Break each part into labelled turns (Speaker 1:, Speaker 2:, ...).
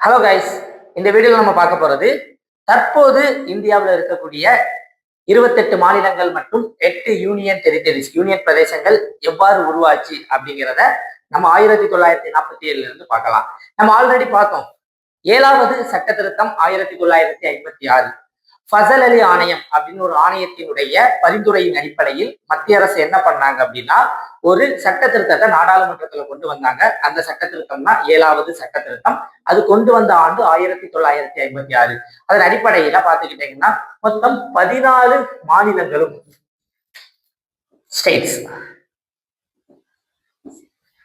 Speaker 1: Hello guys இந்த வீடியோவில் நம்ம பார்க்க போறது தற்போது இந்தியாவில் இருக்கக்கூடிய இருபத்தெட்டு மாநிலங்கள் மற்றும் எட்டு யூனியன் டெரிட்டரிஸ் யூனியன் பிரதேசங்கள் எவ்வாறு உருவாச்சு அப்படிங்கிறத நம்ம ஆயிரத்தி தொள்ளாயிரத்தி நாற்பத்தி ஏழுல இருந்து பார்க்கலாம். நம்ம ஆல்ரெடி பார்த்தோம். ஏழாவது சட்ட திருத்தம் ஆயிரத்தி தொள்ளாயிரத்தி ஐம்பத்தி ஆறு. ஃபசல் அலி ஆணையம் அப்படின்னு ஒரு ஆணையத்தினுடைய பரிந்துரையின் அடிப்படையில் மத்திய அரசு என்ன பண்ணாங்க அப்படின்னா ஒரு சட்ட திருத்தத்தை நாடாளுமன்றத்துல கொண்டு வந்தாங்க. அந்த சட்ட திருத்தம் தான் ஏழாவது சட்ட திருத்தம். அது கொண்டு வந்த ஆண்டு ஆயிரத்தி தொள்ளாயிரத்தி ஐம்பத்தி ஆறு. அதன் அடிப்படையில பாத்துக்கிட்டீங்கன்னா மொத்தம் பதினாலு மாநிலங்களும் ஸ்டேட்ஸ்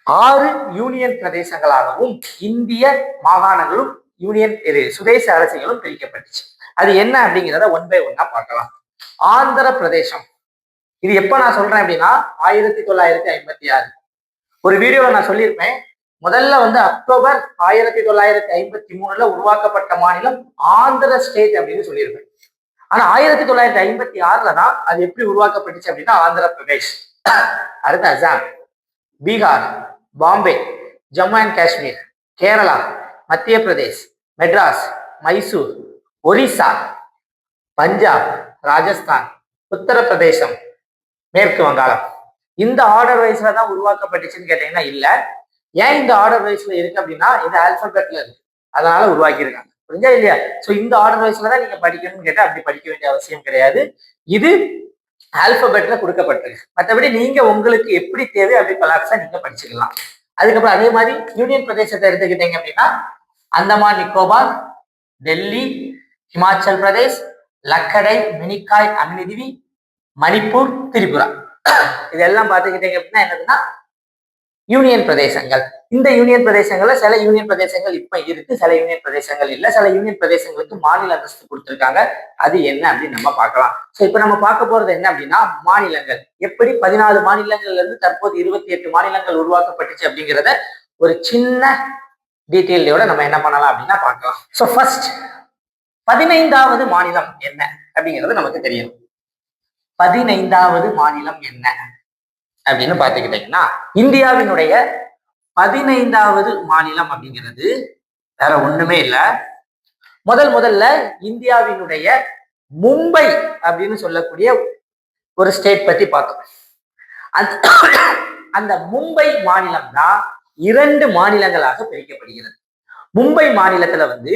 Speaker 1: ஆறு யூனியன் பிரதேசங்களாகவும் இந்திய மாகாணங்களும் யூனியன் சுதேச அரசுகளும் பிரிக்கப்பட்டுச்சு. அது என்ன அப்படிங்கிறத ஒன் பை ஒன்னா பார்க்கலாம். ஆந்திர பிரதேசம் இது எப்ப நான் சொல்றேன் அப்படின்னா ஆயிரத்தி தொள்ளாயிரத்தி ஐம்பத்தி ஆறு. ஒரு வீடியோல நான் சொல்லியிருப்பேன். முதல்ல வந்து அக்டோபர் ஆயிரத்தி தொள்ளாயிரத்தி ஐம்பத்தி மூணுல உருவாக்கப்பட்ட மாநிலம் ஆந்திர ஸ்டேட் அப்படின்னு சொல்லியிருப்பேன். ஆனா ஆயிரத்தி தொள்ளாயிரத்தி ஐம்பத்தி ஆறுல தான் அது எப்படி உருவாக்கப்பட்டுச்சு அப்படின்னா ஆந்திர பிரதேஷ் அடுத்து அசாம் பீகார் பாம்பே ஜம்மு அண்ட் காஷ்மீர் கேரளா மத்திய பிரதேஷ் மெட்ராஸ் மைசூர் ஒரிசா பஞ்சாப் ராஜஸ்தான் உத்தரப்பிரதேசம் மேற்கு வங்காளம். இந்த ஆர்டர் வைஸ்ல தான் உருவாக்கப்பட்டுச்சுன்னு கேட்டீங்கன்னா இல்ல. ஏன் இந்த ஆர்டர் வைஸ்ல இருக்கு அப்படின்னா இது ஆல்பபெட்ல இருக்கு. அதனால உருவாக்கியிருக்காங்க. புரிஞ்சா இல்லையா? சோ இந்த ஆர்டர் வைஸ்ல தான் நீங்க படிக்கணும்னு கேட்டா அப்படி படிக்க வேண்டிய அவசியம் கிடையாது. இது ஆல்பபெட்ல கொடுக்கப்பட்டிருக்கு. மற்றபடி நீங்க உங்களுக்கு எப்படி தேவை அப்படி கொலாப்ஸா நீங்க படிச்சுக்கலாம். அதுக்கப்புறம் அதே மாதிரி யூனியன் பிரதேசத்தை எடுத்துக்கிட்டீங்க அப்படின்னா அந்தமான் நிக்கோபார் டெல்லி ஹிமாச்சல் பிரதேஷ் லக்கடை மினிக்காய் அக்னிதிவி மணிப்பூர் திரிபுரா இதெல்லாம் பார்த்துக்கிட்டீங்க அப்படின்னா என்னதுன்னா யூனியன் பிரதேசங்கள். இந்த யூனியன் பிரதேசங்கள்ல சில யூனியன் பிரதேசங்கள் இப்ப இருக்கு. சில யூனியன் பிரதேசங்கள் இல்ல. சில யூனியன் பிரதேசங்களுக்கு மாநில அந்தஸ்து கொடுத்திருக்காங்க. அது என்ன அப்படின்னு நம்ம பார்க்கலாம். சோ இப்ப நம்ம பார்க்க போறது என்ன அப்படின்னா மாநிலங்கள். எப்படி பதினாலு மாநிலங்கள்ல இருந்து தற்போது இருபத்தி எட்டு மாநிலங்கள் உருவாக்கப்பட்டுச்சு அப்படிங்கிறத ஒரு சின்ன டீட்டெயிலோட நம்ம என்ன பண்ணலாம் அப்படின்னா பார்க்கலாம். ஸோ ஃபர்ஸ்ட் பதினைந்தாவது மாநிலம் என்ன அப்படிங்கிறது நமக்கு தெரியும். பதினைந்தாவது மாநிலம் என்ன அப்படின்னு பார்த்துக்கிட்டீங்கன்னா இந்தியாவினுடைய பதினைந்தாவது மாநிலம் அப்படிங்கிறது வேற ஒண்ணுமே இல்ல. முதல் முதல்ல இந்தியாவினுடைய மும்பை அப்படின்னு சொல்லக்கூடிய ஒரு ஸ்டேட் பத்தி பார்த்தோம். அந்த அந்த மும்பை மாநிலம் தான் இரண்டு மாநிலங்களாக பிரிக்கப்படுகிறது. மும்பை மாநிலத்துல வந்து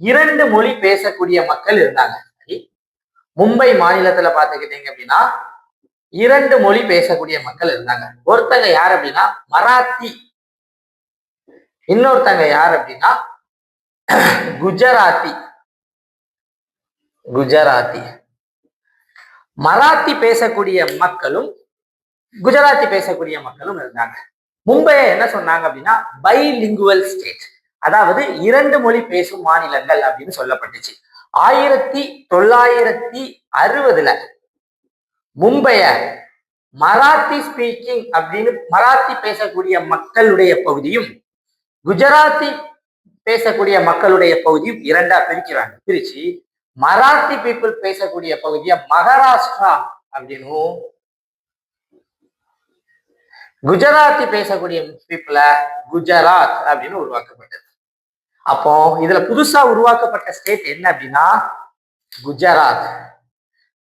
Speaker 1: இரண்டு மொழி பேசக்கூடிய மக்கள் இருந்தாங்க. சரி? மும்பை மாநிலத்துல பாத்துக்கிட்டீங்க அப்படின்னா இரண்டு மொழி பேசக்கூடிய மக்கள் இருந்தாங்க. ஒருத்தங்க யார் அப்படின்னா மராத்தி. இன்னொருத்தங்க யார் அப்படின்னா குஜராத்தி. குஜராத்தி. மராத்தி பேசக்கூடிய மக்களும் குஜராத்தி பேசக்கூடிய மக்களும் இருந்தாங்க. மும்பையை என்ன சொன்னாங்க அப்படின்னா பைலிங்குவல் ஸ்டேட் அதாவது இரண்டு மொழி பேசும் மாநிலங்கள் அப்படின்னு சொல்லப்பட்டுச்சு. ஆயிரத்தி தொள்ளாயிரத்தி அறுபதுல மும்பைய மராத்தி ஸ்பீக்கிங் அப்படின்னு மராத்தி பேசக்கூடிய மக்களுடைய பகுதியும் குஜராத்தி பேசக்கூடிய மக்களுடைய பகுதியும் இரண்டா பிரிக்கிறாங்க. பிரிச்சு மராத்தி பீப்புள் பேசக்கூடிய பகுதிய மகாராஷ்டிரா அப்படின்னும் குஜராத்தி பேசக்கூடிய பீப்புள குஜராத் அப்படின்னு உருவாக்கப்பட்டது. அப்போ இதுல புதுசா உருவாக்கப்பட்ட ஸ்டேட் என்ன அப்படின்னா குஜராத்.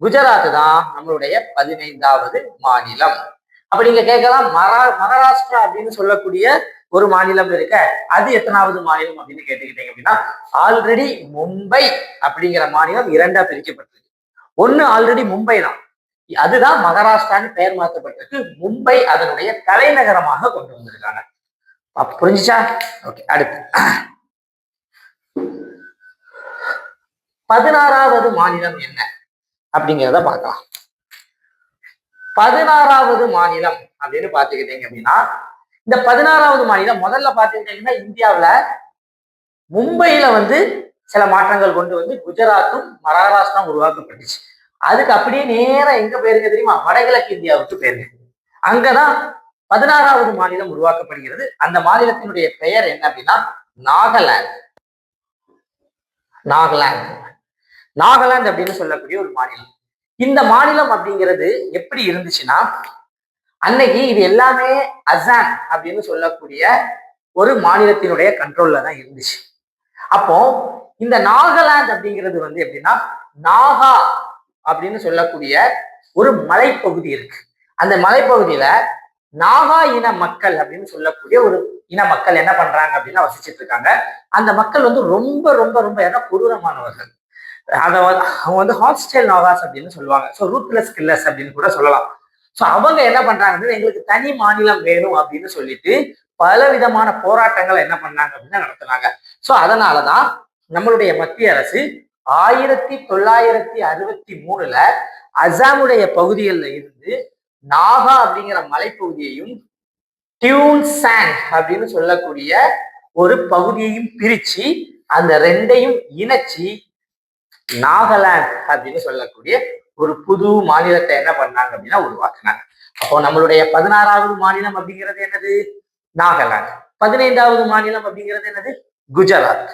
Speaker 1: குஜராத் தான் நம்மளுடைய பதினைந்தாவது மாநிலம். அப்ப நீங்க கேட்கலாம் மரா மகாராஷ்டிரா அப்படின்னு சொல்லக்கூடிய ஒரு மாநிலம் இருக்க அது எத்தனாவது மாநிலம் அப்படின்னு கேட்டுக்கிட்டீங்க அப்படின்னா ஆல்ரெடி மும்பை அப்படிங்கிற மாநிலம் இரண்டா பிரிக்கப்பட்டிருக்கு. ஒண்ணு ஆல்ரெடி மும்பை தான். அதுதான் மகாராஷ்டிரான்னு பெயர் மாற்றப்பட்டிருக்கு. மும்பை அதனுடைய தலைநகரமாக கொண்டு வந்திருக்காங்க. அப்ப புரிஞ்சுச்சா? ஓகே அடுத்து. பதினாறாவது மாநிலம் என்ன? அப்படிங்கிறத பார்க்கலாம். பதினாறாவது மாநிலம் அப்படின்னு பாத்துக்கிட்டீங்க அப்படின்னா இந்த பதினாறாவது மாநிலம் முதல்ல பாத்துக்கிட்டீங்கன்னா இந்தியாவுல மும்பையில வந்து சில மாற்றங்கள் கொண்டு வந்து குஜராத்தும் மகாராஷ்டிரம் உருவாக்கப்பட்டுச்சு. அதுக்கு அப்படியே நேரா எங்க போயிருங்க தெரியுமா? வடகிழக்கு இந்தியாவுக்கு போயிருங்க. அங்கதான் பதினாறாவது மாநிலம் உருவாக்கப்படுகிறது. அந்த மாநிலத்தினுடைய பெயர் என்ன அப்படின்னா நாகாலாந்து. நாகாலாந்து. நாகாலாந்து அப்படின்னு சொல்லக்கூடிய ஒரு மாநிலம். இந்த மாநிலம் அப்படிங்கிறது எப்படி இருந்துச்சுன்னா அன்னைக்கு இது எல்லாமே அசாம் அப்படின்னு சொல்லக்கூடிய ஒரு மாநிலத்தினுடைய கண்ட்ரோல்ல தான் இருந்துச்சு. அப்போ இந்த நாகாலாந்து அப்படிங்கிறது வந்து எப்படின்னா நாகா அப்படின்னு சொல்லக்கூடிய ஒரு மலைப்பகுதி இருக்கு. அந்த மலைப்பகுதியில நாகா இன மக்கள் அப்படின்னு சொல்லக்கூடிய ஒரு இன மக்கள் என்ன பண்றாங்க அப்படின்னா வசிச்சுட்டு இருக்காங்க. அந்த மக்கள் வந்து ரொம்ப ரொம்ப ரொம்ப ஏன்னா கொடூரமானவர்கள். அதை வந்து அவங்க வந்து ஹாஸ்டல் நாகாஸ் அப்படின்னு சொல்லுவாங்க. ஸோ ரூத்லெஸ் கில்லர்ஸ் அப்படின்னு கூட சொல்லலாம். ஸோ அவங்க என்ன பண்றாங்க எங்களுக்கு தனி மாநிலம் வேணும் அப்படின்னு சொல்லிட்டு பல விதமான போராட்டங்களை என்ன பண்ணாங்க அப்படின்னா நடத்துனாங்க. ஸோ அதனாலதான் நம்மளுடைய மத்திய அரசு ஆயிரத்தி தொள்ளாயிரத்தி அறுபத்தி மூணுல அசாமுடைய பகுதிகளில் இருந்து நாகா அப்படிங்கிற மலைப்பகுதியையும் டியூன்சாங் அப்படின்னு சொல்லக்கூடிய ஒரு பகுதியையும் பிரிச்சு அந்த ரெண்டையும் இணைச்சி நாகாலாந்து அப்படின்னு சொல்லக்கூடிய ஒரு புது மாநிலத்தை என்ன பண்ணாங்க அப்படின்னா உருவாக்குனாங்க. அப்போ நம்மளுடைய பதினாறாவது மாநிலம் அப்படிங்கிறது என்னது? நாகாலாந்து. பதினைந்தாவது மாநிலம் அப்படிங்கிறது என்னது? குஜராத்.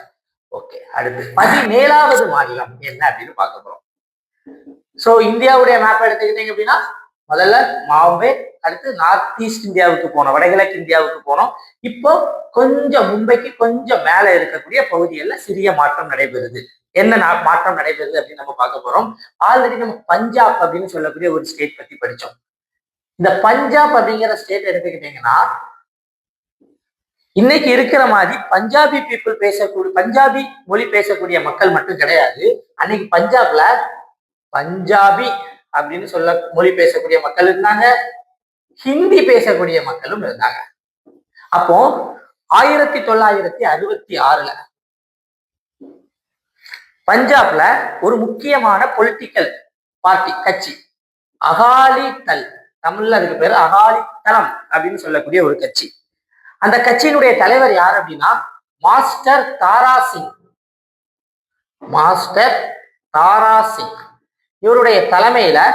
Speaker 1: ஓகே அடுத்து பதினேழாவது மாநிலம் என்ன அப்படின்னு பார்க்க போறோம். சோ இந்தியாவுடைய மேப் எடுத்துக்கிட்டீங்க அப்படின்னா முதல்ல மாம்பே அடுத்து நார்த் ஈஸ்ட் இந்தியாவுக்கு போனோம் வடகிழக்கு இந்தியாவுக்கு போனோம். இப்போ கொஞ்சம் மும்பைக்கு கொஞ்சம் மேல இருக்கக்கூடிய பகுதிகளில் சிறிய மாற்றம் நடைபெறுது. என்ன நா- மாற்றம் நடைபெறுது அப்படின்னு நம்ம பார்க்க போறோம். ஆல்ரெடி நம்ம பஞ்சாப் அப்படின்னு சொல்லக்கூடிய ஒரு ஸ்டேட் பத்தி படிச்சோம். இந்த பஞ்சாப் அப்படிங்கிற ஸ்டேட் எடுத்துக்கிட்டீங்கன்னா இன்னைக்கு இருக்கிற மாதிரி பஞ்சாபி பீப்புள் பேசக்கூடிய பஞ்சாபி மொழி பேசக்கூடிய மக்கள் மட்டும் கிடையாது. அன்னைக்கு பஞ்சாப்ல பஞ்சாபி அப்படின்னு சொல்ல மொழி பேசக்கூடிய மக்கள் இருந்தாங்க. ஹிந்தி பேசக்கூடிய மக்களும் இருந்தாங்க. அப்போ ஆயிரத்தி தொள்ளாயிரத்தி அறுபத்தி ஆறுல பஞ்சாப்ல ஒரு முக்கியமான பொலிட்டிக்கல் பார்ட்டி கட்சி. அகாலி தல் தமிழ்ல அதுக்கு பேர் அகாலி தளம் அப்படின்னு சொல்லக்கூடிய ஒரு கட்சி. அந்த கட்சியினுடைய தலைவர் யார் அப்படின்னா மாஸ்டர் தாரா சிங். மாஸ்டர் தாரா சிங். இவருடைய தலைமையில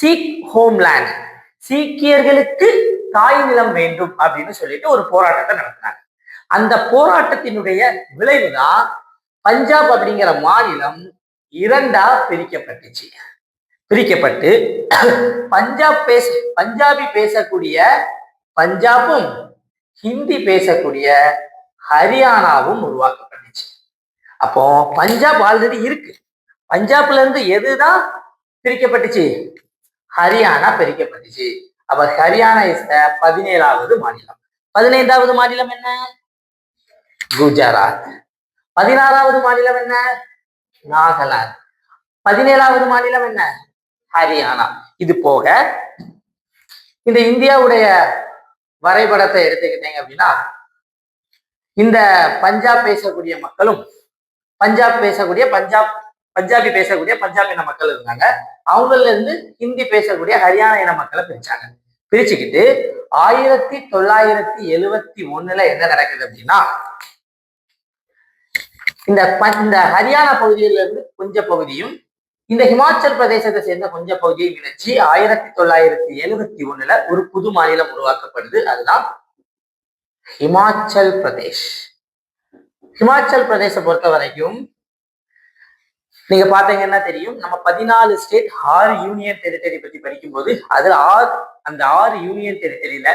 Speaker 1: சீக் ஹோம்லேண்ட். சீக்கியர்களுக்கு தாய் நிலம் வேண்டும் அப்படின்னு சொல்லிட்டு ஒரு போராட்டத்தை நடத்தினாங்க. அந்த போராட்டத்தினுடைய விளைவுதான் பஞ்சாப் அப்படிங்கிற மாநிலம் இரண்டா பிரிக்கப்பட்டுச்சு. பிரிக்கப்பட்டு பஞ்சாப் பேச பஞ்சாபி பேசக்கூடிய பஞ்சாபும் ஹிந்தி பேசக்கூடிய ஹரியானாவும் உருவாக்கப்பட்டுச்சு. அப்போ பஞ்சாப் ஆல்ரெடி இருக்கு. பஞ்சாப்ல இருந்து எதுதான் பிரிக்கப்பட்டுச்சு? ஹரியானா பிரிக்கப்பட்டுச்சு. அப்ப ஹரியானா இஸ் த பதினேழாவது மாநிலம். பதினைந்தாவது மாநிலம் என்ன? குஜராத். பதினாறாவது மாநிலம் என்ன? நாகாலாந்து. பதினேழாவது மாநிலம் என்ன? ஹரியானா. இது போக இந்த இந்தியாவுடைய வரைபடத்தை எடுத்துக்கிட்டீங்க அப்படின்னா இந்த பஞ்சாப் பேசக்கூடிய மக்களும் பஞ்சாப் பேசக்கூடிய பஞ்சாப் பஞ்சாபி பேசக்கூடிய பஞ்சாப் இன மக்கள் இருந்தாங்க. அவங்கள இருந்து ஹிந்தி பேசக்கூடிய ஹரியானா இன மக்களை பிரிச்சாங்க. பிரிச்சுக்கிட்டு ஆயிரத்தி தொள்ளாயிரத்தி எழுவத்தி ஒண்ணுல என்ன நடக்குது அப்படின்னா இந்த இந்த ஹரியானா பகுதியிலிருந்து கொஞ்ச பகுதியும் இந்த ஹிமாச்சல் பிரதேசத்தை சேர்ந்த கொஞ்ச பகுதியும் இணைச்சி ஆயிரத்தி தொள்ளாயிரத்தி எழுவத்தி ஒண்ணுல ஒரு புது மாநிலம் உருவாக்கப்படுது. அதுதான் ஹிமாச்சல் பிரதேஷ். ஹிமாச்சல் பிரதேச பொறுத்த வரைக்கும் நீங்க பாத்தீங்கன்னா தெரியும் நம்ம பதினாலு ஸ்டேட் ஆறு யூனியன் டெரிட்டரி பத்தி படிக்கும்போது அதுல ஆறு அந்த ஆறு யூனியன் டெரிட்டரியில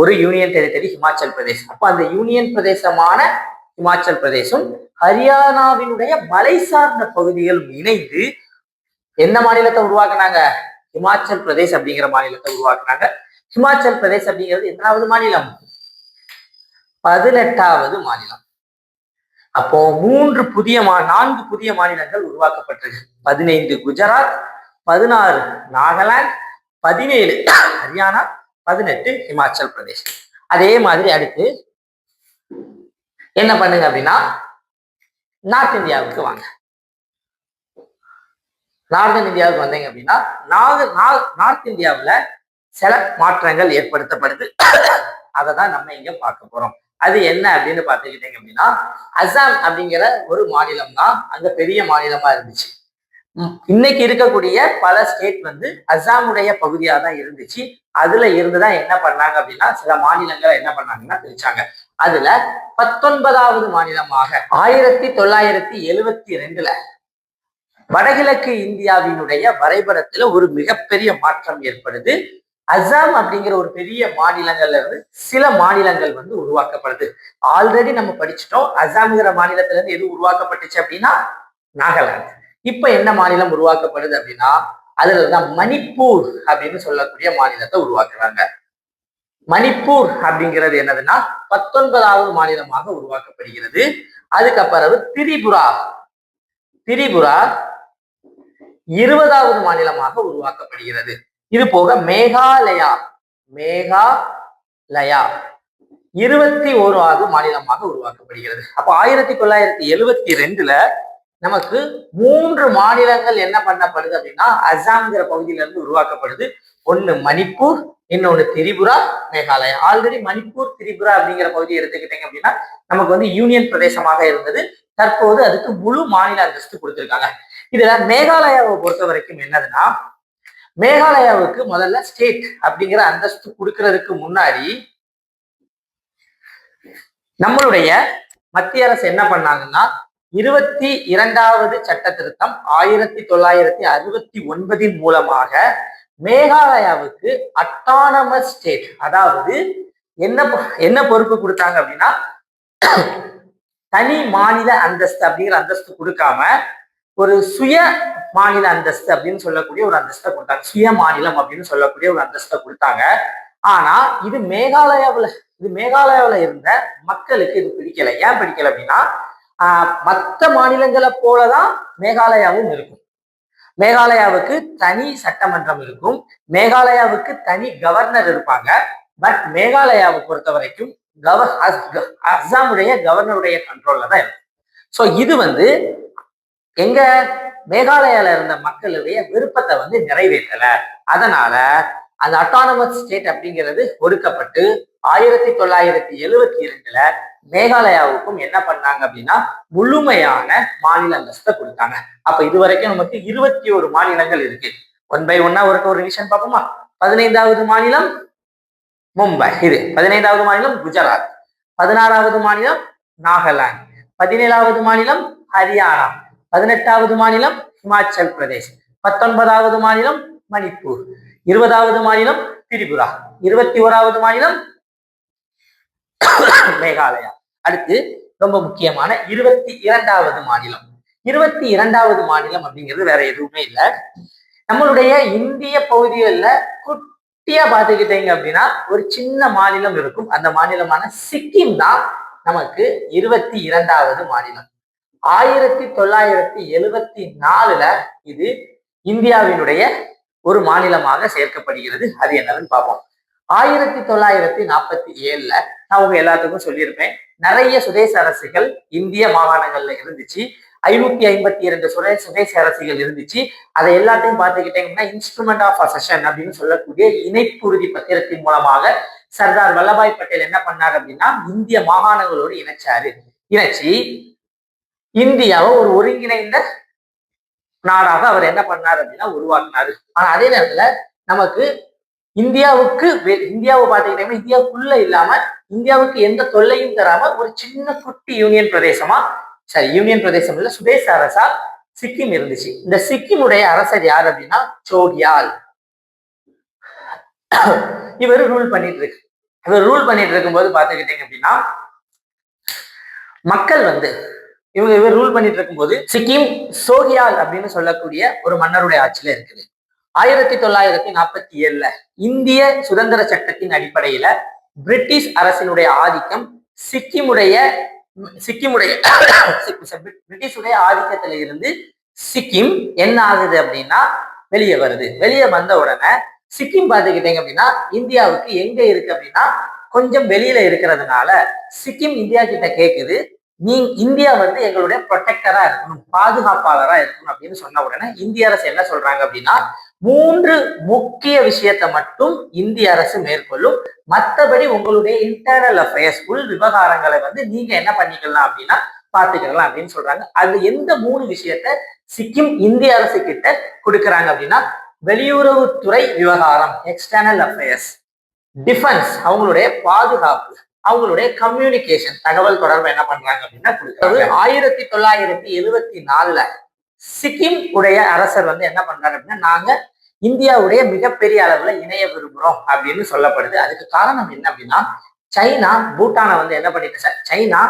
Speaker 1: ஒரு யூனியன் டெரிட்டரி ஹிமாச்சல் பிரதேஷ். அப்ப அந்த யூனியன் பிரதேசமான ஹிமாச்சல் பிரதேசம் ஹரியானாவினுடைய மலை சார்ந்த பகுதிகளும் இணைந்து எந்த மாநிலத்தை உருவாக்குனாங்க? ஹிமாச்சல் பிரதேஷ் அப்படிங்கிற மாநிலத்தை உருவாக்குனாங்க. ஹிமாச்சல் பிரதேஷ் அப்படிங்கிறது எத்தனாவது மாநிலம்? பதினெட்டாவது மாநிலம். அப்போ மூன்று புதிய மா நான்கு புதிய மாநிலங்கள் உருவாக்கப்பட்டிருக்கு பதினைந்து குஜராத் பதினாறு நாகாலாந்து பதினேழு ஹரியானா பதினெட்டு ஹிமாச்சல் பிரதேஷ். அதே மாதிரி அடுத்து என்ன பண்ணுங்க அப்படின்னா நார்த் இந்தியாவுக்கு வாங்க. நார்தன் இந்தியாவுக்கு வந்தீங்க அப்படின்னா நாக நார்த் இந்தியாவுல சில மாற்றங்கள் ஏற்படுத்தப்படுது. அதை தான் நம்ம இங்க பார்க்க போறோம். அது என்ன அப்படின்னு பார்த்துக்கிட்டீங்க அப்படின்னா அசாம் அப்படிங்கிற ஒரு மாநிலம் தான் அங்க பெரிய மாநிலமா இருந்துச்சு. இன்னைக்கு இருக்கக்கூடிய பல ஸ்டேட் வந்து அசாமுடைய பகுதியாக தான் இருந்துச்சு. அதுல இருந்துதான் என்ன பண்ணாங்க அப்படின்னா சில மாநிலங்களை என்ன பண்ணாங்கன்னா பிரிச்சாங்க. அதுல பத்தொன்பதாவது மாநிலமாக ஆயிரத்தி தொள்ளாயிரத்தி எழுவத்தி ரெண்டுல வடகிழக்கு இந்தியாவினுடைய வரைபடத்துல ஒரு மிகப்பெரிய மாற்றம் ஏற்படுது. அசாம் அப்படிங்கிற ஒரு பெரிய மாநிலங்கள்ல இருந்து சில மாநிலங்கள் வந்து உருவாக்கப்படுது. ஆல்ரெடி நம்ம படிச்சிட்டோம். அசாம்ங்கிற மாநிலத்துல இருந்து எது உருவாக்கப்பட்டுச்சு அப்படின்னா நாகாலாந்து. இப்ப என்ன மாநிலம் உருவாக்கப்படுது அப்படின்னா அதுல தான் மணிப்பூர் அப்படின்னு சொல்லக்கூடிய மாநிலத்தை உருவாக்குறாங்க. மணிப்பூர் அப்படிங்கிறது என்னதுன்னா பத்தொன்பதாவது மாநிலமாக உருவாக்கப்படுகிறது. அதுக்கப்புறம் திரிபுரா. திரிபுரா இருபதாவது மாநிலமாக உருவாக்கப்படுகிறது. இது போக மேகாலயா. மேகாலயா இருபத்தி ஓராவது மாநிலமாக உருவாக்கப்படுகிறது. அப்ப ஆயிரத்தி தொள்ளாயிரத்தி எழுவத்தி ரெண்டுல நமக்கு மூன்று மாநிலங்கள் என்ன பண்ணப்படுது அப்படின்னா அசாம்ங்கிற பகுதியில இருந்து உருவாக்கப்படுது. ஒன்னு மணிப்பூர் இன்னொன்று திரிபுரா மேகாலயா. ஆல்ரெடி மணிப்பூர் திரிபுரா அப்படிங்கிற பகுதியை எடுத்துக்கிட்டீங்க அப்படின்னா நமக்கு வந்து யூனியன் பிரதேசமாக இருந்தது. தற்போது அதுக்கு முழு மாநில அந்தஸ்து கொடுத்துருக்காங்க. இதுல மேகாலயாவை பொறுத்த வரைக்கும் என்னதுன்னா மேகாலயாவுக்கு முதல்ல ஸ்டேட் அப்படிங்கிற அந்தஸ்து கொடுக்கறதுக்கு முன்னாடி நம்மளுடைய மத்திய அரசு என்ன பண்ணாங்கன்னா இருபத்தி இரண்டாவது சட்ட திருத்தம் ஆயிரத்தி தொள்ளாயிரத்தி அறுபத்தி ஒன்பதின் மூலமாக மேகாலயாவுக்கு அட்டானமஸ் ஸ்டேட் அதாவது என்ன பொ- என்ன பொறுப்பு கொடுத்தாங்க அப்படின்னா தனி மாநில அந்தஸ்து அப்படிங்கிற அந்தஸ்து கொடுக்காம ஒரு சுய மாநில அந்தஸ்து அப்படின்னு சொல்லக்கூடிய ஒரு அந்தஸ்தை கொடுத்தாங்க. சுய மாநிலம் அப்படின்னு சொல்லக்கூடிய ஒரு அந்தஸ்தை கொடுத்தாங்க. ஆனா இது மேகாலயாவில் இது மேகாலயாவில் இருந்த மக்களுக்கு இது பிடிக்கல. ஏன் பிடிக்கல அப்படின்னா மற்ற மாநிலங்களை போலதான் மேகாலயாவும் இருக்கும். மேகாலயாவுக்கு தனி சட்டமன்றம் இருக்கும். மேகாலயாவுக்கு தனி கவர்னர் இருப்பாங்க. பட் மேகாலயாவை பொறுத்த வரைக்கும் கவர் அஸ்- அஸ்ஸாமுடைய கவர்னருடைய கண்ட்ரோல்ல தான் இருக்கும். ஸோ இது வந்து எங்க மேகாலயால இருந்த மக்களுடைய விருப்பத்தை வந்து நிறைவேற்றல. அதனால அந்த அட்டானமஸ் ஸ்டேட் அப்படிங்கிறது ஒடுக்கப்பட்டு ஆயிரத்தி தொள்ளாயிரத்தி எழுவத்தி இரண்டுல மேகாலயாவுக்கும் என்ன பண்ணாங்க அப்படின்னா முழுமையான மாநில அந்தஸ்தை கொடுத்தாங்க. அப்ப இது வரைக்கும் நமக்கு இருபத்தி ஒரு மாநிலங்கள் இருக்கு. ஒன் பை ஒன்னா ஒரு ஒரு ரிவிஷன் பார்ப்போமா? பதினைந்தாவது மாநிலம் மும்பை. இது பதினைந்தாவது மாநிலம் குஜராத். பதினாறாவது மாநிலம் நாகாலாந்து. பதினேழாவது மாநிலம் ஹரியானா. பதினெட்டாவது மாநிலம் ஹிமாச்சல் பிரதேஷ். பத்தொன்பதாவது மாநிலம் மணிப்பூர். இருபதாவது மாநிலம் திரிபுரா. இருபத்தி ஓராவது மாநிலம் மேகாலயா. அடுத்து ரொம்ப முக்கியமான இருபத்தி இரண்டாவது மாநிலம். இருபத்தி இரண்டாவது மாநிலம் அப்படிங்கிறது வேற எதுவுமே இல்லை. நம்மளுடைய இந்திய பகுதிகளில் குட்டியா பார்த்துக்கிட்டீங்க அப்படின்னா ஒரு சின்ன மாநிலம் இருக்கும். அந்த மாநிலமான சிக்கிம் தான் நமக்கு இருபத்தி இரண்டாவது மாநிலம். ஆயிரத்தி தொள்ளாயிரத்தி எழுவத்தி நாலுல இது இந்தியாவினுடைய ஒரு மாநிலமாக சேர்க்கப்படுகிறது. அது என்னதுன்னு பார்ப்போம். ஆயிரத்தி தொள்ளாயிரத்தி நாற்பத்தி ஏழுல நான் உங்க எல்லாத்துக்கும் சொல்லியிருப்பேன். நிறைய சுதேச அரசுகள் இந்திய மாகாணங்கள்ல இருந்துச்சு. ஐநூத்தி ஐம்பத்தி இரண்டு சுதே சுதேச அரசுகள் இருந்துச்சு. அதை எல்லாத்தையும் பார்த்துக்கிட்டீங்கன்னா இன்ஸ்ட்ருமெண்ட் ஆஃப் அசஷன் அப்படின்னு சொல்லக்கூடிய இணைப்புறுதி பத்திரத்தின் மூலமாக சர்தார் வல்லபாய் பட்டேல் என்ன பண்ணார் அப்படின்னா இந்திய மாகாணங்களோடு இணைச்சாரு. இணைச்சி இந்தியாவை ஒரு ஒருங்கிணைந்த நாடாக அவர் என்ன பண்ணார் அப்படின்னா உருவாக்குனாரு. ஆனா அதே நேரத்துல நமக்கு இந்தியாவுக்கு இந்தியாவை பார்த்துக்கிட்டோம்னா இந்தியாவுக்குள்ள இல்லாம இந்தியாவுக்கு எந்த தொல்லையும் தராம ஒரு சின்ன குட்டி யூனியன் பிரதேசமா சாரி யூனியன் பிரதேசம் இல்ல சுதேச அரசா சிக்கிம் இருந்துச்சு. இந்த சிக்கிமுடைய அரசர் யார் அப்படின்னா சோகியால். இவர் ரூல் பண்ணிட்டு இருக்கு. இவர் ரூல் பண்ணிட்டு இருக்கும்போது பாத்துக்கிட்டீங்க அப்படின்னா மக்கள் வந்து இவங்க இவர் ரூல் பண்ணிட்டு இருக்கும்போது சிக்கிம் சோகியால் அப்படின்னு சொல்லக்கூடிய ஒரு மன்னருடைய ஆட்சியில இருக்குது. ஆயிரத்தி தொள்ளாயிரத்தி நாற்பத்தி ஏழுல இந்திய சுதந்திர சட்டத்தின் அடிப்படையில பிரிட்டிஷ் அரசினுடைய ஆதிக்கம் சிக்கிமுடைய சிக்கிமுடைய பிரிட்டிஷுடைய ஆதிக்கத்துல இருந்து சிக்கிம் என்ன ஆகுது அப்படின்னா வெளியே வருது. வெளியே வந்த உடனே சிக்கிம் பார்த்துக்கிட்டீங்க அப்படின்னா இந்தியாவுக்கு எங்க இருக்கு அப்படின்னா கொஞ்சம் வெளியில இருக்கிறதுனால சிக்கிம் இந்தியா கிட்ட கேக்குது. நீ இந்தியா வந்து எங்களுடைய ப்ரொடெக்டரா இருக்கணும் பாதுகாப்பாளரா இருக்கணும் அப்படின்னு சொன்ன உடனே இந்திய அரசு என்ன சொல்றாங்க அப்படின்னா மூன்று முக்கிய விஷயத்தை மட்டும் இந்திய அரசு மேற்கொள்ளும். மற்றபடி உங்களுடைய இன்டர்னல் அஃபேர்ஸ் உள் விவகாரங்களை வந்து நீங்க என்ன பண்ணிக்கலாம் அப்படின்னா பாத்துக்கலாம் அப்படின்னு சொல்றாங்க. அது எந்த மூணு விஷயத்த சிக்கிம் இந்திய அரசு கிட்ட கொடுக்கறாங்க அப்படின்னா வெளியுறவுத்துறை விவகாரம் எக்ஸ்டர்னல் அஃபேர்ஸ் டிஃபென்ஸ் அவங்களுடைய பாதுகாப்பு அவங்களுடைய கம்யூனிகேஷன் தகவல் தொடர்பு என்ன பண்றாங்க அப்படின்னா ஆயிரத்தி தொள்ளாயிரத்தி எழுவத்தி நாலுல சிக்கிம் உடைய அரசர் வந்து என்ன பண்றாரு அப்படின்னா நாங்க இந்தியாவுடைய மிகப்பெரிய அளவுல இணைய விரும்புறோம் அப்படின்னு சொல்லப்படுது. அதுக்கு காரணம் என்ன அப்படின்னா சைனா பூட்டானை வந்து என்ன பண்ணிட்டு சார் சைனா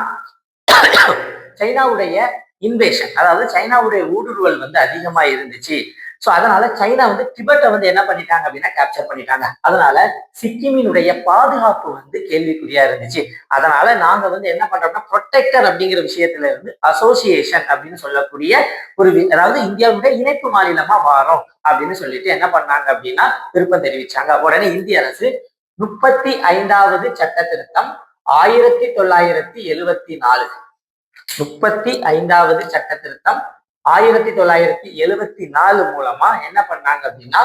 Speaker 1: சைனாவுடைய இன்வேஷன் அதாவது சைனாவுடைய ஊடுருவல் வந்து அதிகமா இருந்துச்சு ஸோ அதனால சைனா வந்து டிபெட்டை வந்து என்ன பண்ணிட்டாங்க அப்படின்னா கேப்சர் பண்ணிட்டாங்க. அதனால சிக்கிமினுடைய பாதுகாப்பு வந்து கேள்விக்குறியா இருந்துச்சு. அதனால நாங்க வந்து என்ன பண்றோம்னா ப்ரொடெக்டர் அப்படிங்கிற விஷயத்துல இருந்து அசோசியேஷன் அப்படின்னு சொல்லக்கூடிய ஒரு அதாவது இந்தியாவுடைய இணைப்பு மாநிலமா வாரோம் அப்படின்னு சொல்லிட்டு என்ன பண்ணாங்க அப்படின்னா விருப்பம் தெரிவிச்சாங்க. உடனே இந்திய அரசு முப்பத்தி ஐந்தாவது சட்ட திருத்தம் ஆயிரத்தி தொள்ளாயிரத்தி எழுவத்தி நாலு. முப்பத்தி ஐந்தாவது சட்ட திருத்தம் ஆயிரத்தி தொள்ளாயிரத்தி எழுவத்தி நாலு மூலமா என்ன பண்ணாங்க அப்படின்னா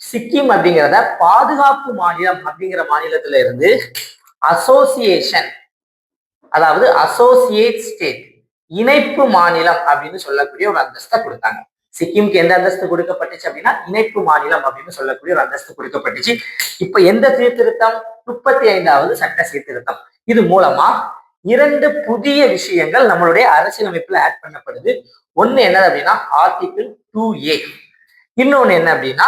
Speaker 1: சிக்கிம் அப்படிங்கிறத பாதுகாப்பு மாநிலம் அப்படிங்கிற மாநிலத்துல இருந்து அசோசியேஷன் அதாவது அசோசியேட் ஸ்டேட் இணைப்பு மாநிலம் அப்படின்னு சொல்லக்கூடிய ஒரு அந்தஸ்தை கொடுத்தாங்க. சிக்கிம்க்கு எந்த அந்தஸ்து கொடுக்கப்பட்டுச்சு அப்படின்னா இணைப்பு மாநிலம் அப்படின்னு சொல்லக்கூடிய ஒரு அந்தஸ்து கொடுக்கப்பட்டுச்சு. இப்ப எந்த சீர்திருத்தம்? முப்பத்தி ஐந்தாவது சட்ட சீர்திருத்தம். இது மூலமா இரண்டு புதிய விஷயங்கள் நம்மளுடைய அரசியலமைப்புல ஆட் பண்ணப்படுது. ஒண்ணு என்னது அப்படின்னா ஆர்டிகிள் டூ ஏ இன்னொன்னு என்ன அப்படின்னா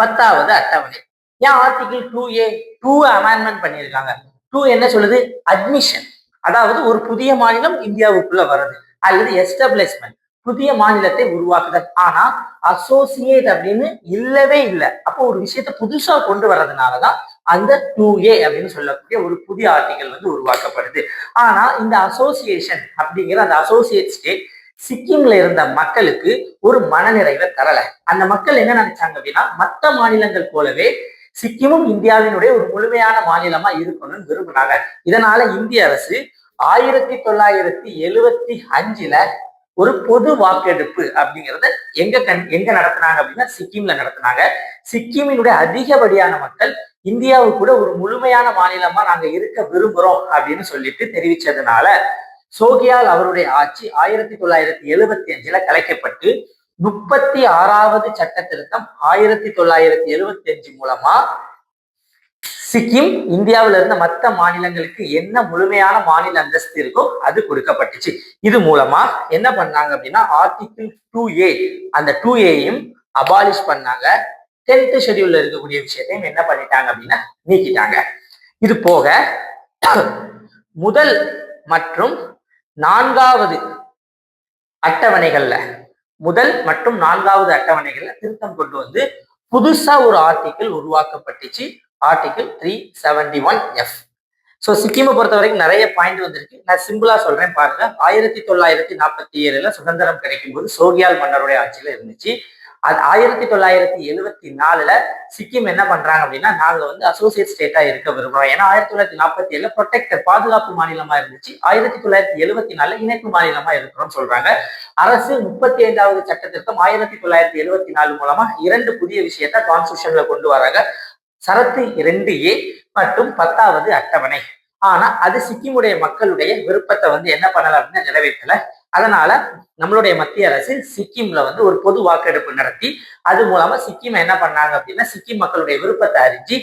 Speaker 1: பத்தாவது அட்டவணை. ஏன் article two A two amendment பண்ணியிருக்காங்க. டூ என்ன சொல்லுது? அட்மிஷன் அதாவது ஒரு புதிய மாநிலம் இந்தியாவுக்குள்ள வர்றது அல்லது எஸ்டாப்ளிஷ்மெண்ட் புதிய மாநிலத்தை உருவாக்குதல். ஆனா அசோசியேட் அப்படின்னு இல்லவே இல்லை. அப்போ ஒரு விஷயத்த புதுசா கொண்டு வர்றதுனாலதான் அந்த டூ ஏ அப்படின்னு சொல்லக்கூடிய ஒரு புதிய ஆர்டிகல் வந்து உருவாக்கப்படுது. ஆனா இந்த அசோசியேஷன் அப்படிங்கிற அந்த அசோசியேட் ஸ்டேட் சிக்கிம்ல இருந்த மக்களுக்கு ஒரு மனநிறைவை தரல. அந்த மக்கள் என்ன நினைச்சாங்க அப்படின்னா மற்ற மாநிலங்கள் போலவே சிக்கிமும் இந்தியாவினுடைய ஒரு முழுமையான மாநிலமா இருக்கணும்னு விரும்பினாங்க. இதனால இந்திய அரசு ஆயிரத்தி தொள்ளாயிரத்தி எழுவத்தி அஞ்சுல ஒரு பொது வாக்கெடுப்பு அப்படிங்கறத எங்க கண் எங்க நடத்தினாங்க அப்படின்னா சிக்கிம்ல நடத்தினாங்க. சிக்கிமினுடைய அதிகப்படியான மக்கள் இந்தியாவுக்கு கூட ஒரு முழுமையான மாநிலமா நாங்க இருக்க விரும்புறோம் அப்படின்னு சொல்லிட்டு தெரிவிச்சதுனால சோகியால் அவருடைய ஆட்சி ஆயிரத்தி தொள்ளாயிரத்தி எழுபத்தி அஞ்சுல கலைக்கப்பட்டு முப்பத்தி ஆறாவது சட்ட திருத்தம் ஆயிரத்தி தொள்ளாயிரத்தி எழுபத்தி அஞ்சு மூலமா சிக்கிம் இந்தியாவில இருந்த மற்ற மாநிலங்களுக்கு என்ன முழுமையான மாநில அந்தஸ்து இருக்கோ அது கொடுக்கப்பட்டுச்சு. இது மூலமா என்ன பண்ணாங்க அப்படின்னா ஆர்டிகிள் டூ ஏ அந்த டூ ஏயும் அபாலிஷ் பண்ணாங்க. டென்த் ஷெடியூல்ல இருக்கக்கூடிய விஷயத்தையும் என்ன பண்ணிட்டாங்க அப்படின்னா நீக்கிட்டாங்க. இது போக முதல் மற்றும் நான்காவது அட்டவணைகள்ல முதல் மற்றும் நான்காவது அட்டவணைகள்ல திருத்தம் கொண்டு வந்து புதுசா ஒரு article உருவாக்கப்பட்டுச்சு. Article three seventy one F so சிக்கிமை பொறுத்த வரைக்கும் நிறைய பாயிண்ட் வந்திருக்கு. நான் சிம்பிளா சொல்றேன் பாருங்க. ஆயிரத்தி தொள்ளாயிரத்தி நாற்பத்தி ஏழுல சுதந்திரம் கிடைக்கும் போது சோகியால் மன்னருடைய ஆட்சியில இருந்துச்சு. அது ஆயிரத்தி தொள்ளாயிரத்தி எழுவத்தி நாலுல சிக்கிம் என்ன பண்றாங்க அப்படின்னா நாங்க வந்து அசோசியேட் ஸ்டேட்டா இருக்க விரும்புறோம். ஏன்னா ஆயிரத்தி தொள்ளாயிரத்தி நாற்பத்தி ஏழுல ப்ரொடெக்டர் பாதுகாப்பு மாநிலமா இருந்துச்சு. ஆயிரத்தி தொள்ளாயிரத்தி எழுவத்தி நாலுல இணைப்பு மாநிலமா இருக்கிறோம்னு சொல்றாங்க. அரசு முப்பத்தி ஐந்தாவது சட்ட திருத்தம் ஆயிரத்தி தொள்ளாயிரத்தி எழுவத்தி நாலு மூலமா இரண்டு புதிய விஷயத்த கான்ஸ்டியூஷன்ல கொண்டு வராங்க. சரத்து இரண்டு ஏ மற்றும் பத்தாவது அட்டவணை. ஆனா அது சிக்கிமுடைய மக்களுடைய விருப்பத்தை வந்து என்ன பண்ணல அப்படின்னு நிறைவேற்றல. அதனால நம்மளுடைய மத்திய அரசு சிக்கிம்ல வந்து ஒரு பொது வாக்கெடுப்பு நடத்தி அது மூலமா சிக்கிம் என்ன பண்ணாங்க அப்படின்னா சிக்கிம் மக்களுடைய விருப்பத்தை அறிஞ்சு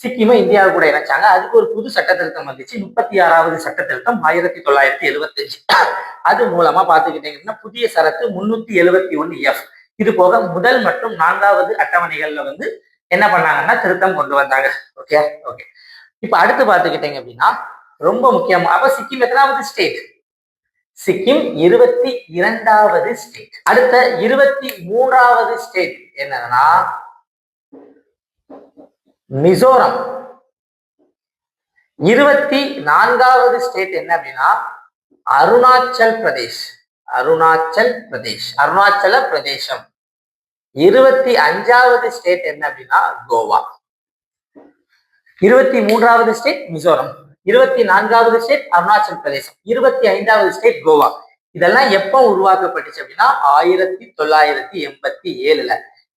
Speaker 1: சிக்கிமை இந்தியாவு கூட இணைச்சாங்க. அதுக்கு ஒரு புது சட்ட திருத்தம் வந்துச்சு. முப்பத்தி ஆறாவது சட்ட திருத்தம் ஆயிரத்தி தொள்ளாயிரத்தி எழுபத்தஞ்சு அது மூலமா பாத்துக்கிட்டீங்கன்னா புதிய சரத்து முன்னூத்தி எழுபத்தி ஒன்னு எஃப் இது போக முதல் மற்றும் நான்காவது அட்டவணைகள்ல வந்து என்ன பண்ணாங்கன்னா திருத்தம் கொண்டு வந்தாங்க. ஓகே ஓகே இப்ப அடுத்து பாத்துக்கிட்டீங்க அப்படின்னா ரொம்ப முக்கியமா அப்ப சிக்கிம் எத்தனாவது ஸ்டேட் சிக்கிம் இருபத்தி இரண்டாவது ஸ்டேட் அடுத்த இருபத்தி மூன்றாவது ஸ்டேட் என்னன்னா மிசோரம். இருபத்தி நான்காவது ஸ்டேட் என்ன அப்படின்னா அருணாச்சல் பிரதேஷ். அருணாச்சல் பிரதேஷ். அருணாச்சல பிரதேசம். இருபத்தி அஞ்சாவது ஸ்டேட் என்ன அப்படின்னா கோவா. இருபத்தி மூன்றாவது ஸ்டேட் மிசோரம். இருபத்தி நான்காவது ஸ்டேட் அருணாச்சல் பிரதேசம் இருபத்தி ஐந்தாவது ஸ்டேட் கோவா. இதெல்லாம் எப்போ உருவாக்கப்பட்டுச்சு அப்படின்னா ஆயிரத்தி தொள்ளாயிரத்தி எண்பத்தி ஏழுல.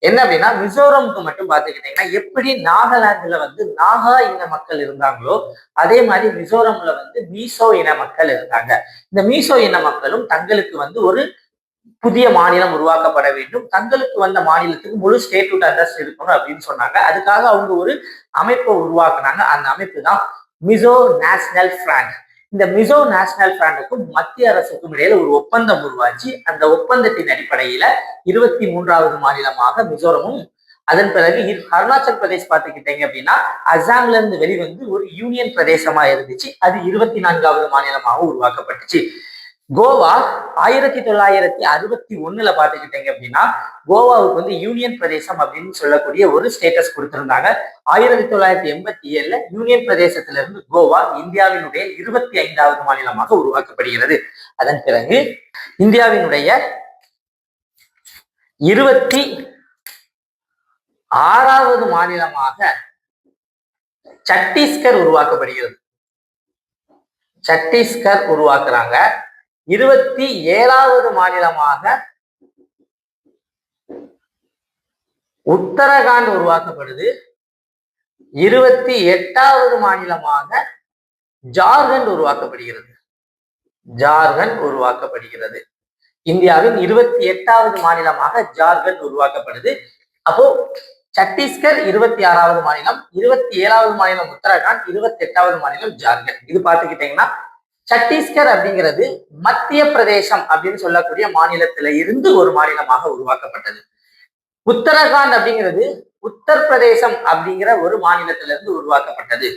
Speaker 1: என்ன அப்படின்னா மிசோரம்க்கு மட்டும் பாத்துக்கிட்டீங்கன்னா எப்படி நாகாலாந்துல வந்து நாகா இன மக்கள் இருந்தாங்களோ அதே மாதிரி மிசோரம்ல வந்து மீசோ இன மக்கள் இருந்தாங்க. இந்த மீசோ இன மக்களும் தங்களுக்கு வந்து ஒரு புதிய மாநிலம் உருவாக்கப்பட வேண்டும். தங்களுக்கு வந்த மாநிலத்துக்கு முழு ஸ்டேட்ஹுட் அந்தஸ்து இருக்கணும் அப்படின்னு சொன்னாங்க. அதுக்காக அவங்க ஒரு அமைப்பை உருவாக்குனாங்க. அந்த அமைப்பு தான் மிசோ நேஷனல் ஃப்ரண்ட் இந்த மிசோ நேஷனல் ஃப்ரண்டுக்கும் மத்திய அரசுக்கும் இடையில ஒரு ஒப்பந்தம் உருவாச்சு. அந்த ஒப்பந்தத்தின் அடிப்படையில இருபத்தி மூன்றாவது மாநிலமாக மிசோரமும் அதன் பிறகு அருணாச்சல் பிரதேஷ் பார்த்துக்கிட்டீங்க அப்படின்னா அசாம்ல இருந்து வெளிவந்து ஒரு யூனியன் பிரதேசமா இருந்துச்சு. அது இருபத்தி நான்காவது மாநிலமாக உருவாக்கப்பட்டுச்சு. கோவா ஆயிரத்தி தொள்ளாயிரத்தி அறுபத்தி ஒண்ணுல பாத்துக்கிட்டீங்க அப்படின்னா கோவாவுக்கு வந்து யூனியன் பிரதேசம் அப்படின்னு சொல்லக்கூடிய ஒரு ஸ்டேட்டஸ் கொடுத்திருந்தாங்க. ஆயிரத்தி தொள்ளாயிரத்தி எண்பத்தி ஏழுல யூனியன் பிரதேசத்துல இருந்து கோவா இந்தியாவினுடைய இருபத்தி ஐந்தாவது மாநிலமாக உருவாக்கப்படுகிறது. அதன் பிறகு இந்தியாவினுடைய இருபத்தி ஆறாவது மாநிலமாக சத்தீஸ்கர் உருவாக்கப்படுகிறது. சத்தீஸ்கர் உருவாக்குறாங்க. இருபத்தி ஏழாவது மாநிலமாக உத்தரகாண்ட் உருவாக்கப்படுது. இருபத்தி எட்டாவது மாநிலமாக ஜார்க்கண்ட் உருவாக்கப்படுகிறது. ஜார்க்கண்ட் உருவாக்கப்படுகிறது. இந்தியாவின் இருபத்தி எட்டாவது மாநிலமாக ஜார்க்கண்ட் உருவாக்கப்படுது. அப்போ சத்தீஸ்கர் இருபத்தி ஆறாவது மாநிலம் இருபத்தி ஏழாவது மாநிலம் உத்தரகாண்ட் இருபத்தி எட்டாவது மாநிலம் ஜார்க்கண்ட். இது பார்த்துக்கிட்டீங்கன்னா சத்தீஸ்கர் அப்படிங்கிறது மத்திய பிரதேசம் அப்படின்னு சொல்லக்கூடிய மாநிலத்தில இருந்து ஒரு மாநிலமாக உருவாக்கப்பட்டது. உத்தரகாண்ட் அப்படிங்கிறது உத்தரப்பிரதேசம் அப்படிங்கிற ஒரு மாநிலத்தில இருந்து உருவாக்கப்பட்டது.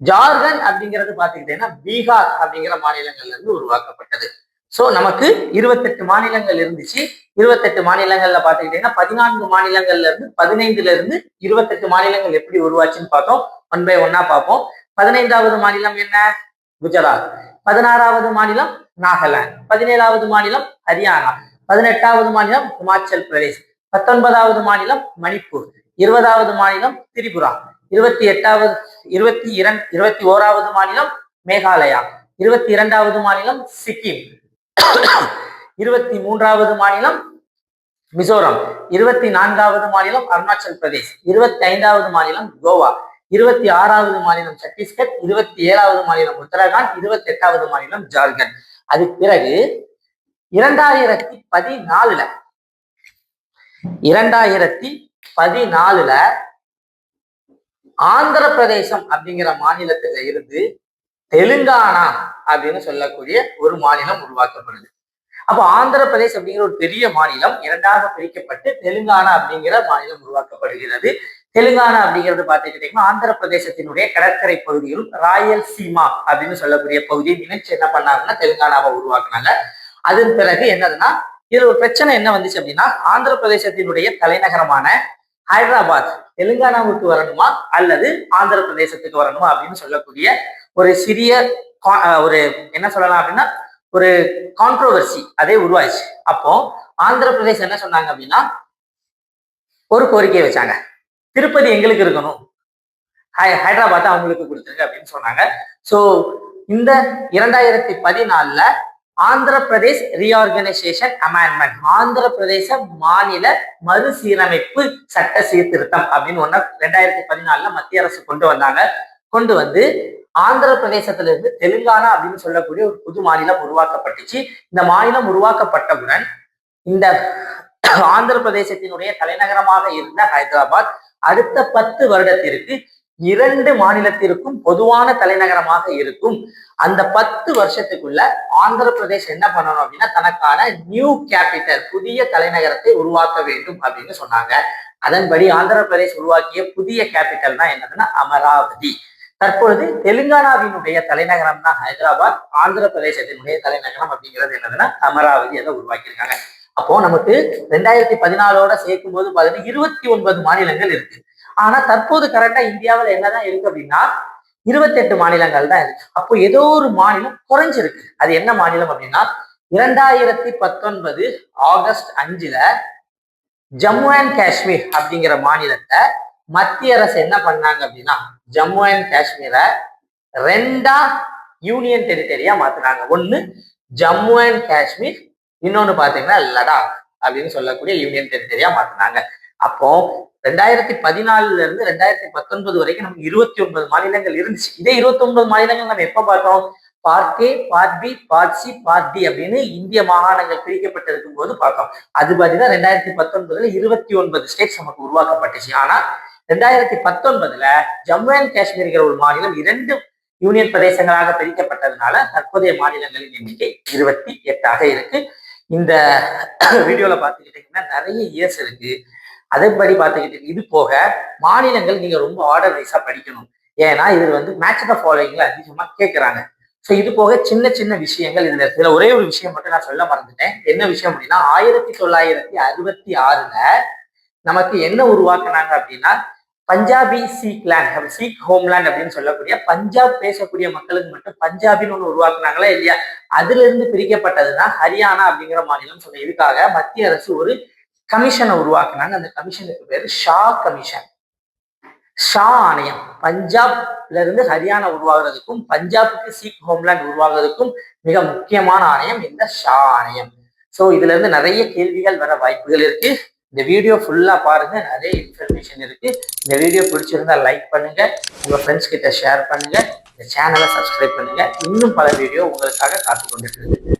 Speaker 1: ஜார்க்கண்ட் அப்படிங்கிறது பாத்துக்கிட்டீங்கன்னா பீகார் அப்படிங்கிற மாநிலங்கள்ல இருந்து உருவாக்கப்பட்டது. சோ நமக்கு இருபத்தெட்டு மாநிலங்கள் இருந்துச்சு. இருபத்தெட்டு மாநிலங்கள்ல பாத்துக்கிட்டீங்கன்னா பதினான்கு மாநிலங்கள்ல இருந்து பதினைந்துல இருந்து இருபத்தெட்டு மாநிலங்கள் எப்படி உருவாச்சுன்னு பார்த்தோம். ஒன் பை ஒன்னா பார்ப்போம். பதினைந்தாவது மாநிலம் என்ன? குஜராத். பதினாறாவது மாநிலம் நாகாலாந்து. பதினேழாவது மாநிலம் ஹரியானா. பதினெட்டாவது மாநிலம் ஹிமாச்சல் பிரதேஷ். பத்தொன்பதாவது மாநிலம் மணிப்பூர். இருபதாவது மாநிலம் திரிபுரா. இருபத்தி எட்டாவது இருபத்தி இரண்டு இருபத்தி ஓராவது மாநிலம் மேகாலயா. இருபத்தி இரண்டாவது மாநிலம் சிக்கிம். இருபத்தி மூன்றாவது மாநிலம் மிசோரம். இருபத்தி நான்காவது மாநிலம் அருணாச்சல் பிரதேஷ். இருபத்தி ஐந்தாவது மாநிலம் கோவா. இருபத்தி ஆறாவது மாநிலம் சத்தீஸ்கர் இருபத்தி ஏழாவது மாநிலம் உத்தரகாண்ட் இருபத்தி எட்டாவது மாநிலம் ஜார்க்கண்ட். அதுக்கு பிறகு இரண்டாயிரத்தி பதினாலுல இரண்டாயிரத்தி பதினாலுல ஆந்திர பிரதேசம் அப்படிங்கிற மாநிலத்துல இருந்து தெலுங்கானா அப்படின்னு சொல்லக்கூடிய ஒரு மாநிலம் உருவாக்கப்படுது. அப்போ ஆந்திர பிரதேஷ் அப்படிங்கிற ஒரு பெரிய மாநிலம் இரண்டாக பிரிக்கப்பட்டு தெலுங்கானா அப்படிங்கிற மாநிலம் உருவாக்கப்படுகிறது. தெலுங்கானா அப்படிங்கிறது பார்த்துக்கிட்டீங்கன்னா ஆந்திர பிரதேசத்தினுடைய கடற்கரை பகுதியில் ராயல் சீமா அப்படின்னு சொல்லக்கூடிய பகுதியை இணைச்சு என்ன பண்ணாங்கன்னா தெலுங்கானாவை உருவாக்குனாங்க. அதன் பிறகு என்னதுன்னா இதுல ஒரு பிரச்சனை என்ன வந்துச்சு அப்படின்னா ஆந்திர பிரதேசத்தினுடைய தலைநகரமான ஹைதராபாத் தெலுங்கானாவுக்கு வரணுமா அல்லது ஆந்திர பிரதேசத்துக்கு வரணுமா அப்படின்னு சொல்லக்கூடிய ஒரு சிறிய கா- ஒரு என்ன சொல்லலாம் அப்படின்னா ஒரு கான்ட்ரோவர்சி அதே உருவாச்சு அப்போ ஆந்திர பிரதேசம் என்ன சொன்னாங்க அப்படின்னா ஒரு கோரிக்கை வச்சாங்க. திருப்பதி எங்களுக்கு இருக்கணும். ஹை- ஹைதராபாத் அவங்களுக்கு கொடுத்துருங்க அப்படின்னு சொன்னாங்க. ஸோ இந்த இரண்டாயிரத்தி பதினாலுல ஆந்திர பிரதேஷ் ரீஆர்கனைசேஷன் அமெண்ட்மெண்ட் ஆந்திர பிரதேச மாநில மறுசீரமைப்பு சட்ட சீர்திருத்தம் அப்படின்னு ஒண்ணு ரெண்டாயிரத்தி பதினாலுல மத்திய அரசு கொண்டு வந்தாங்க. கொண்டு வந்து ஆந்திர பிரதேசத்துல இருந்து தெலுங்கானா அப்படின்னு சொல்லக்கூடிய ஒரு புது மாநிலம் உருவாக்கப்பட்டுச்சு. இந்த மாநிலம் உருவாக்கப்பட்டவுடன் இந்த ஆந்திர பிரதேசத்தினுடைய தலைநகரமாக இருந்த ஹைதராபாத் அடுத்த பத்து வருடத்திற்கு இரண்டு மாநிலத்திற்கும் பொதுவான தலைநகரமாக இருக்கும். அந்த பத்து வருஷத்துக்குள்ள ஆந்திர பிரதேஷ் என்ன பண்ணணும் அப்படின்னா தனக்கான நியூ கேபிட்டல் புதிய தலைநகரத்தை உருவாக்க வேண்டும் அப்படின்னு சொன்னாங்க. அதன்படி ஆந்திர பிரதேஷ் உருவாக்கிய புதிய கேபிட்டல் தான் என்னதுன்னா அமராவதி. தற்பொழுது தெலுங்கானாவினுடைய தலைநகரம் தான் ஹைதராபாத் ஆந்திர பிரதேசத்தினுடைய தலைநகரம் அப்படிங்கிறது என்னதுன்னா அமராவதி அதை உருவாக்கியிருக்காங்க. அப்போ நமக்கு ரெண்டாயிரத்தி பதினாலோட சேர்க்கும் போது பாத்தீங்கன்னா இருபத்தி ஒன்பது மாநிலங்கள் இருக்கு. ஆனா தற்போது கரெக்டா இந்தியாவில் என்னதான் இருக்கு அப்படின்னா இருபத்தெட்டு மாநிலங்கள் தான் இருக்கு. அப்போ ஏதோ ஒரு மாநிலம் குறைஞ்சிருக்கு. அது என்ன மாநிலம் அப்படின்னா இரண்டாயிரத்தி பத்தொன்பது ஆகஸ்ட் அஞ்சுல ஜம்மு அண்ட் காஷ்மீர் அப்படிங்கிற மாநிலத்தை மத்திய அரசு என்ன பண்ணாங்க அப்படின்னா ஜம்மு அண்ட் காஷ்மீரை ரெண்டா யூனியன் டெரிட்டரியா மாத்துனாங்க. ஒன்னு ஜம்மு அண்ட் காஷ்மீர் இன்னொன்னு பாத்தீங்கன்னா லடாக் அப்படின்னு சொல்லக்கூடிய யூனியன் டெரிட்டரியா மாத்தினாங்க. அப்போ ரெண்டாயிரத்தி பதினாலுல இருந்து ரெண்டாயிரத்தி பத்தொன்பது வரைக்கும் நமக்கு இருபத்தி ஒன்பது மாநிலங்கள் இருந்துச்சு. இதே இருபத்தி ஒன்பது மாநிலங்கள் நம்ம எப்ப பார்த்தோம் part A part B part C part D அப்படின்னு இந்திய மாகாணங்கள் பிரிக்கப்பட்டிருக்கும் போது பார்த்தோம் அது பார்த்தீங்கன்னா ரெண்டாயிரத்தி பத்தொன்பதுல இருபத்தி ஒன்பது ஸ்டேட்ஸ் நமக்கு உருவாக்கப்பட்டுச்சு. ஆனா ரெண்டாயிரத்தி பத்தொன்பதுல ஜம்மு அண்ட் காஷ்மீர்ங்கிற ஒரு மாநிலம் இரண்டு யூனியன் பிரதேசங்களாக பிரிக்கப்பட்டதுனால தற்போதைய மாநிலங்களின் எண்ணிக்கை இருபத்தி எட்டாக இருக்கு. இந்த வீடியோல பார்த்துக்கிட்டீங்கன்னா நிறைய இயர்ஸ் இருக்கு. அதேபடி பார்த்துக்கிட்டு இது போக மாநிலங்கள் நீங்க ரொம்ப ஆர்டர் வைஸா படிக்கணும். ஏன்னா இது வந்து மேட்ச் த ஃபாலோயிங்ல அதிகமா கேட்கறாங்க ஸோ இது போக சின்ன சின்ன விஷயங்கள் இதுல இதுல ஒரே ஒரு விஷயம் மட்டும் நான் சொல்ல மறந்துட்டேன். என்ன விஷயம் அப்படின்னா ஆயிரத்தி தொள்ளாயிரத்தி அறுபத்தி ஆறுல நமக்கு என்ன உருவாக்குனாங்க அப்படின்னா Punjabi seek land Sikh homeland அப்படின்னு சொல்லக்கூடிய பஞ்சாப் பேசக்கூடிய மக்களுக்கு மட்டும் பஞ்சாபின்னு ஒன்று உருவாக்குனாங்களா இல்லையா? அதுல இருந்து பிரிக்கப்பட்டதுதான் ஹரியானா அப்படிங்கிற மாநிலம் சொன்ன இதுக்காக மத்திய அரசு ஒரு கமிஷனை உருவாக்குனாங்க. அந்த கமிஷனுக்கு பேர் ஷா கமிஷன் ஷா ஆணையம். பஞ்சாப்ல இருந்து ஹரியானா உருவாகிறதுக்கும் பஞ்சாபுக்கு சீக் ஹோம்லேண்ட் உருவாகிறதுக்கும் மிக முக்கியமான ஆணையம் இந்த ஷா ஆணையம். ஸோ இதுல இருந்து நிறைய கேள்விகள் வர வாய்ப்புகள் இருக்கு. இந்த வீடியோ ஃபுல்லாக பாருங்கள் நிறைய இன்ஃபர்மேஷன் இருக்குது இந்த வீடியோ பிடிச்சிருந்தா லைக் பண்ணுங்கள் உங்கள் ஃப்ரெண்ட்ஸ் கிட்ட ஷேர் பண்ணுங்கள் இந்த சேனலை சப்ஸ்கிரைப் பண்ணுங்கள் இன்னும் பல வீடியோ உங்களுக்காக காத்து கொண்டுட்டு இருக்குது